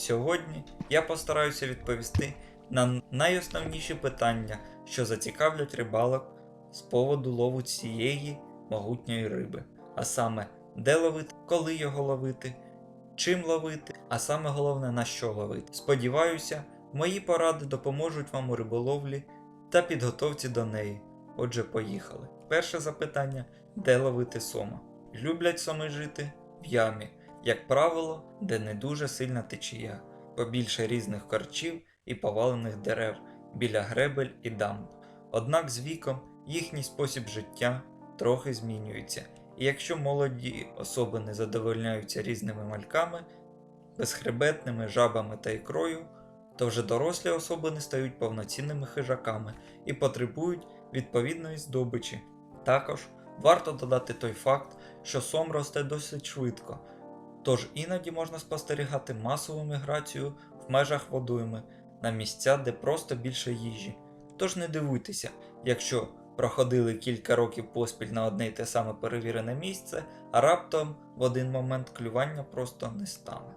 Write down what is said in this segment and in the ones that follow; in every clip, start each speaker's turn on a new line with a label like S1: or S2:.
S1: Сьогодні я постараюся відповісти на найосновніші питання, що зацікавлять рибалок з поводу лову цієї могутньої риби, а саме, де ловити, коли його ловити, чим ловити, а саме головне на що ловити. Сподіваюся, мої поради допоможуть вам у риболовлі та підготовці до неї. Отже, поїхали. Перше запитання: де ловити сома? Люблять соми жити в ямі, як правило, де не дуже сильна течія, побільше різних корчів і повалених дерев біля гребель і дамб. Однак з віком їхній спосіб життя трохи змінюється, і якщо молоді особи не задовольняються різними мальками, безхребетними жабами та ікрою, то вже дорослі особи не стають повноцінними хижаками і потребують відповідної здобичі. Також варто додати той факт, що сом росте досить швидко, тож іноді можна спостерігати масову міграцію в межах водойми на місця, де просто більше їжі. Тож не дивуйтеся, якщо проходили кілька років поспіль на одне й те саме перевірене місце, а раптом в один момент клювання просто не стане.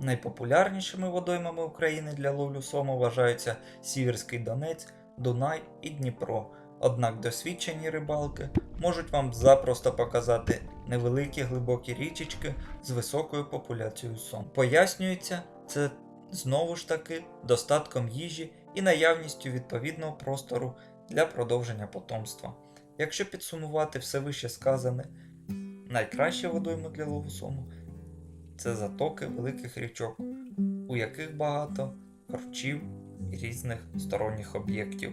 S1: Найпопулярнішими водоймами України для ловлю сому вважаються Сіверський Донець, Дунай і Дніпро. Однак досвідчені рибалки можуть вам запросто показати невеликі глибокі річечки з високою популяцією сом. Пояснюється це знову ж таки достатком їжі і наявністю відповідного простору для продовження потомства. Якщо підсумувати все вище сказане, найкращі водойми для лову сому це затоки великих річок, у яких багато корчів і різних сторонніх об'єктів.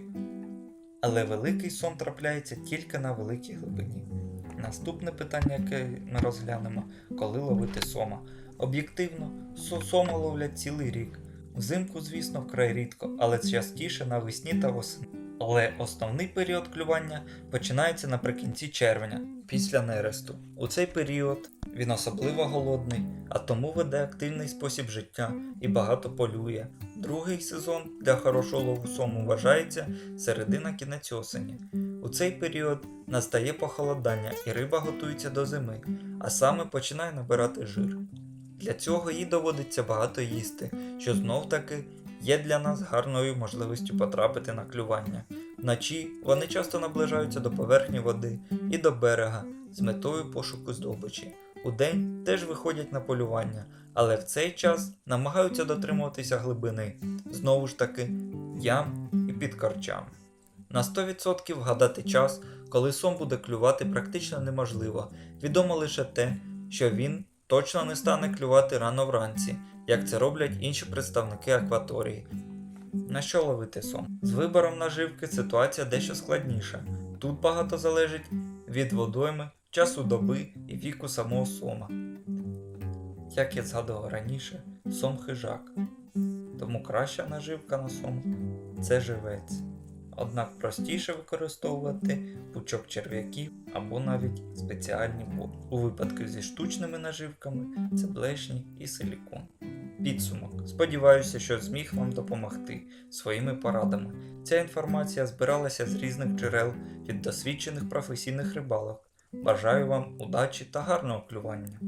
S1: Але великий сом трапляється тільки на великій глибині. Наступне питання, яке ми розглянемо, коли ловити сома. Об'єктивно, со- сома ловлять цілий рік. Взимку, звісно, вкрай рідко, але частіше навесні та восени. Але основний період клювання починається наприкінці червня, після нересту. У цей період він особливо голодний, а тому веде активний спосіб життя і багато полює. Другий сезон для хорошого лову сому вважається середина кінець осені. У цей період настає похолодання і риба готується до зими, а саме починає набирати жир. Для цього їй доводиться багато їсти, що знов таки є для нас гарною можливістю потрапити на клювання. Вночі вони часто наближаються до поверхні води і до берега з метою пошуку здобичі. Удень теж виходять на полювання, але в цей час намагаються дотримуватися глибини, знову ж таки, ям і під корчами. На 100% вгадати час, коли сом буде клювати, практично неможливо. Відомо лише те, що він точно не стане клювати рано вранці, як це роблять інші представники акваторії. На що ловити сом? З вибором наживки ситуація дещо складніша. Тут багато залежить від водойми, часу доби і віку самого сома. Як я згадував раніше, сом хижак. Тому краща наживка на сом це живець. Однак простіше використовувати пучок черв'яків або навіть спеціальні води. У випадку зі штучними наживками це блешні і силікон. Підсумок. Сподіваюся, що зміг вам допомогти своїми порадами. Ця інформація збиралася з різних джерел від досвідчених професійних рибалок. Бажаю вам удачі та гарного клювання!